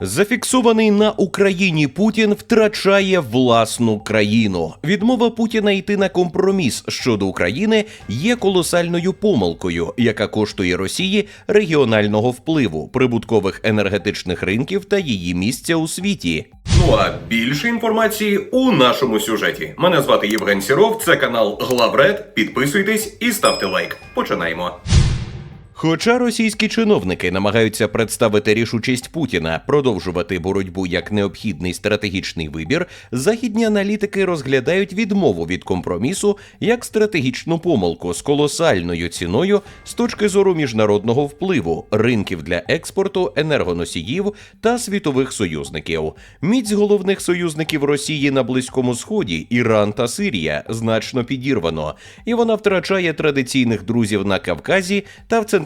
Зафіксований на Україні Путін втрачає власну країну. Відмова Путіна йти на компроміс щодо України є колосальною помилкою, яка коштує Росії регіонального впливу, прибуткових енергетичних ринків та її місця у світі. Ну а більше інформації у нашому сюжеті. Мене звати Євген Сіров. Це канал Главред. Підписуйтесь і ставте лайк. Починаємо. Хоча російські чиновники намагаються представити рішучість Путіна продовжувати боротьбу як необхідний стратегічний вибір, західні аналітики розглядають відмову від компромісу як стратегічну помилку з колосальною ціною з точки зору міжнародного впливу, ринків для експорту, енергоносіїв та світових союзників. Міць головних союзників Росії на Близькому Сході, Іран та Сирія значно підірвано, і вона втрачає традиційних друзів на Кавказі та в Центральній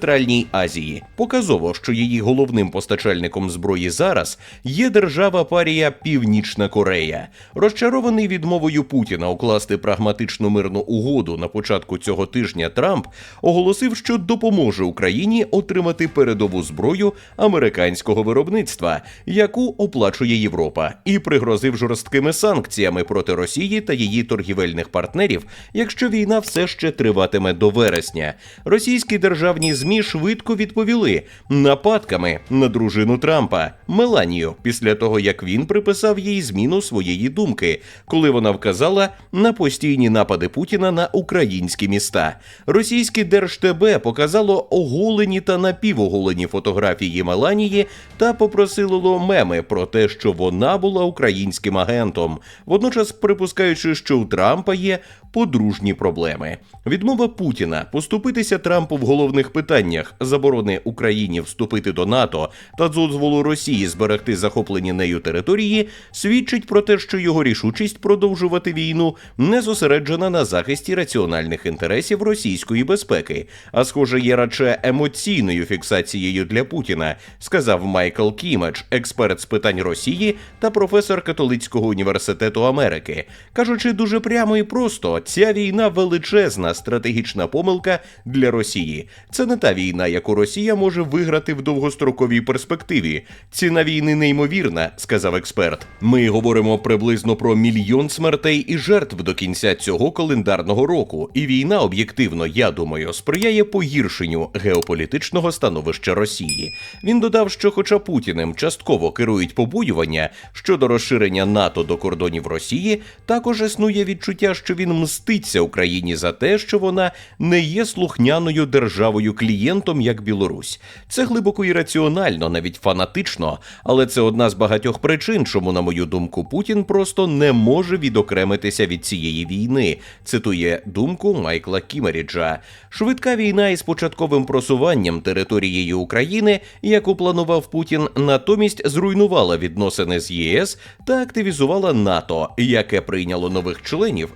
Азії. Показово, що її головним постачальником зброї зараз є держава парія Північна Корея. Розчарований відмовою Путіна укласти прагматичну мирну угоду на початку цього тижня Трамп оголосив, що допоможе Україні отримати передову зброю американського виробництва, яку оплачує Європа, і пригрозив жорсткими санкціями проти Росії та її торгівельних партнерів, якщо війна все ще триватиме до вересня. Російські державні змі швидко відповіли нападками на дружину Трампа Меланію після того, як він приписав їй зміну своєї думки, коли вона вказала на постійні напади Путіна на українські міста. Російське Держтебе показало оголені та напівоголені фотографії Меланії та попросило меми про те, що вона була українським агентом, водночас припускаючи, що у Трампа є подружні проблеми. Відмова Путіна поступитися Трампу в головних питаннях заборони Україні вступити до НАТО та дозволу Росії зберегти захоплені нею території свідчить про те, що його рішучість продовжувати війну не зосереджена на захисті раціональних інтересів російської безпеки, а схоже є радше емоційною фіксацією для Путіна, сказав Майкл Кімедж, експерт з питань Росії та професор католицького університету Америки. Кажучи дуже прямо і просто, ця війна величезна стратегічна помилка для Росії. Це не та війна, яку Росія може виграти в довгостроковій перспективі. Ціна війни неймовірна, сказав експерт. Ми говоримо приблизно про мільйон смертей і жертв до кінця цього календарного року. І війна, об'єктивно, я думаю, сприяє погіршенню геополітичного становища Росії. Він додав, що, хоча Путіним частково керують побоювання щодо розширення НАТО до кордонів Росії, також існує відчуття, що він мститься Україні за те, що вона не є слухняною державою клієнтом як Білорусь. Це глибоко і раціонально, навіть фанатично, але це одна з багатьох причин, чому, на мою думку, Путін просто не може відокремитися від цієї війни. Цитує думку Майкла Кімеріджа. Швидка війна із початковим просуванням територією України, яку планував Путін, натомість зруйнувала відносини з ЄС та активізувала НАТО, яке прийняло нових членів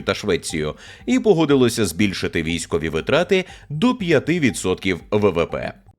Фінляндію та Швецію, і погодилося збільшити військові витрати до 5% ВВП.